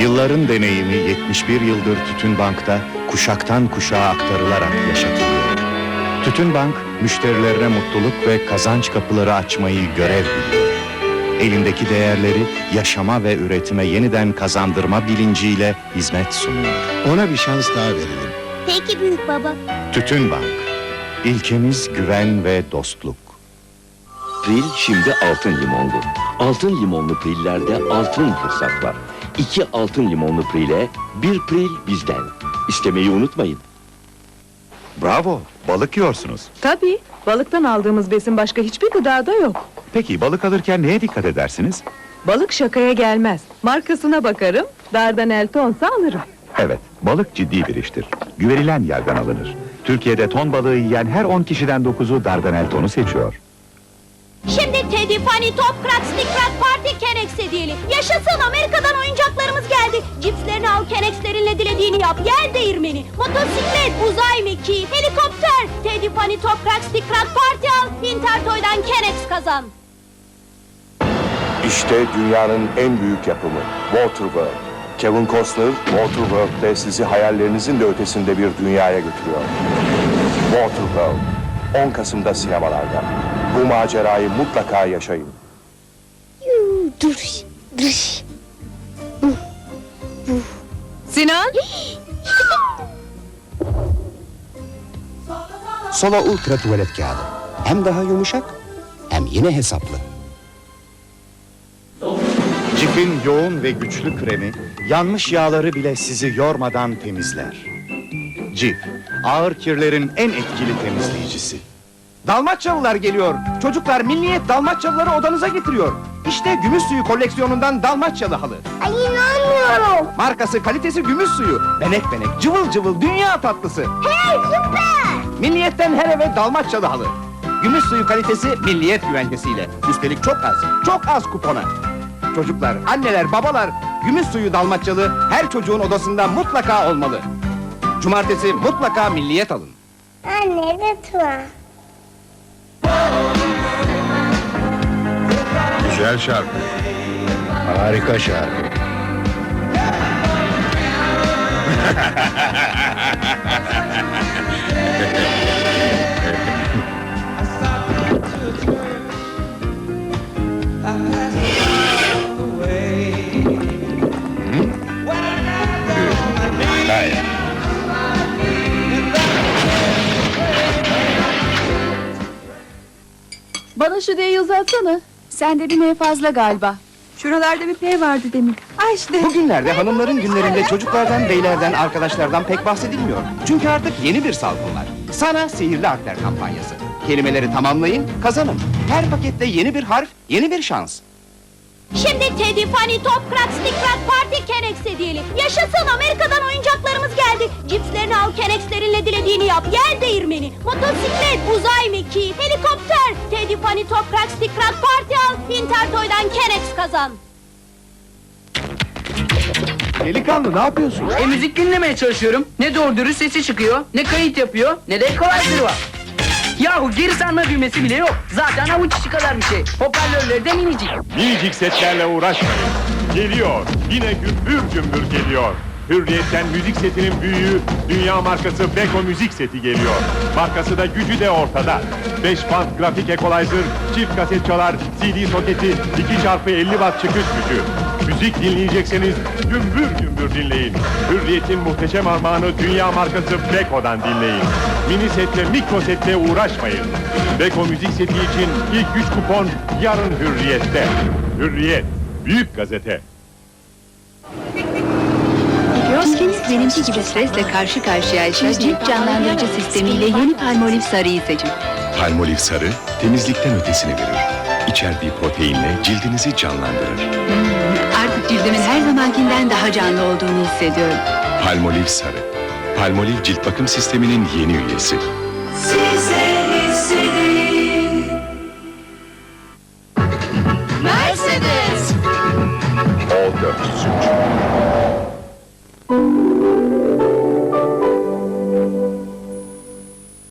Yılların deneyimi 71 yıldır Tütün Bank'ta kuşaktan kuşağa aktarılarak yaşatılıyor. Tütün Bank, müşterilerine mutluluk ve kazanç kapıları açmayı görev biliyor. Elindeki değerleri yaşama ve üretime yeniden kazandırma bilinciyle hizmet sunuyor. Ona bir şans daha verelim. Peki büyük baba. Tütün Bank, ilkemiz güven ve dostluk. Pril şimdi altın limonlu. Altın limonlu prillerde altın fırsat var. İki altın limonlu prile bir pril bizden. İstemeyi unutmayın. Bravo, balık yiyorsunuz. Tabii. Balıktan aldığımız besin başka hiçbir gıdada yok. Peki balık alırken neye dikkat edersiniz? Balık şakaya gelmez. Markasına bakarım, Dardanel tonsa alırım. Evet, balık ciddi bir iştir. Güvenilen yerden alınır. Türkiye'de ton balığı yiyen her 10 kişiden 9'u Dardanel tonu seçiyor. Şimdi Teddy, Fanny, Top, Crack, Stick, Party, Kenex hediyelim. Yaşasın Amerika'dan oyuncaklarımız geldi. Cipslerini al, Kenex'lerinle dilediğini yap. Yer değirmeni, motosiklet, uzay mekiği, helikopter. Teddy, Fanny, Top, Crack, Stick, Crack, Party al. Intertoy'dan Kenex kazan. İşte dünyanın en büyük yapımı Waterworld. Kevin Costner, Waterworld'de sizi hayallerinizin de ötesinde bir dünyaya götürüyor. Waterworld, 10 Kasım'da sinemalarda. Bu macerayı mutlaka yaşayın. Dur, dur. Sinan! Sola Ultra tuvalet kağıdı. Hem daha yumuşak hem yine hesaplı. Cif'in yoğun ve güçlü kremi, yanmış yağları bile sizi yormadan temizler. Cif, ağır kirlerin en etkili temizleyicisi. Dalmaçyalılar geliyor. Çocuklar Milliyet Dalmaçyalıları odanıza getiriyor. İşte gümüş suyu koleksiyonundan Dalmaçyalı halı. Ay inanmıyorum. Markası kalitesi gümüş suyu. Benek benek cıvıl cıvıl dünya tatlısı. Hey süper. Milliyetten her eve Dalmaçyalı halı. Gümüş suyu kalitesi milliyet güvencesiyle. Üstelik çok az, çok az kupona. Çocuklar, anneler, babalar, gümüş suyu Dalmaçyalı her çocuğun odasında mutlaka olmalı. Cumartesi mutlaka milliyet alın. Anne lütfen. Güzel şarkı. Harika şarkı. Bana şu D'yi uzatsana. Sende bir M fazla galiba. Şuralarda bir P vardı demin. Ay işte. Bugünlerde hanımların günlerinde çocuklardan, beylerden, arkadaşlardan pek bahsedilmiyor. Çünkü artık yeni bir salgın var. Sana sihirli harfler kampanyası. Kelimeleri tamamlayın, kazanın. Her pakette yeni bir harf, yeni bir şans. Şimdi Teddy, Fanny, Top, Crack, Stick, Crack, Party, Kenex hediyelim. Yaşasın Amerika'dan oyuncaklarımız geldi. Cipslerini al, Kenex'lerinle dilediğini yap. Yer değirmeni, motosiklet, uzay mekiği, helikopter. Teddy, Fanny, Top, Crack, Stick, Crack, Party al. Intertoy'dan Kenex kazan. Delikanlı ne yapıyorsun? E müzik dinlemeye çalışıyorum. Ne doğru dürüst sesi çıkıyor, ne kayıt yapıyor, ne de equalizer var. Yahu geri sarma düğmesi bile yok. Zaten avuç içi kadar bir şey. Hoparlörleri de minicik. Minicik setlerle uğraşmayın. Geliyor. Yine gümbür gümbür geliyor. Hürriyetten müzik setinin büyüğü, dünya markası Beko müzik seti geliyor. Markası da gücü de ortada. 5 band grafik equalizer, çift kaset çalar, CD soketi, 2 çarpı 50 watt çıkış gücü. Müzik dinleyecekseniz gümbür gümbür dinleyin. Hürriyetin muhteşem armağanı dünya markası Beko'dan dinleyin. Mini setle, mikro setle uğraşmayın. Beko müzik seti için ilk 3 kupon yarın Hürriyet'te. Hürriyet, büyük gazete. Roskiniz benimki gibi stresle karşı karşıya Ayşe cilt canlandırıcı sistemiyle yeni Palmolive sarıyı seçin. Palmolive sarı temizlikten ötesini verir. İçerdiği proteinle cildinizi canlandırır. Hmm, artık cildimin her zamankinden daha canlı olduğunu hissediyorum. Palmolive sarı. Palmolive cilt bakım sisteminin yeni üyesi. Size hissedin. Mercedes. All 400.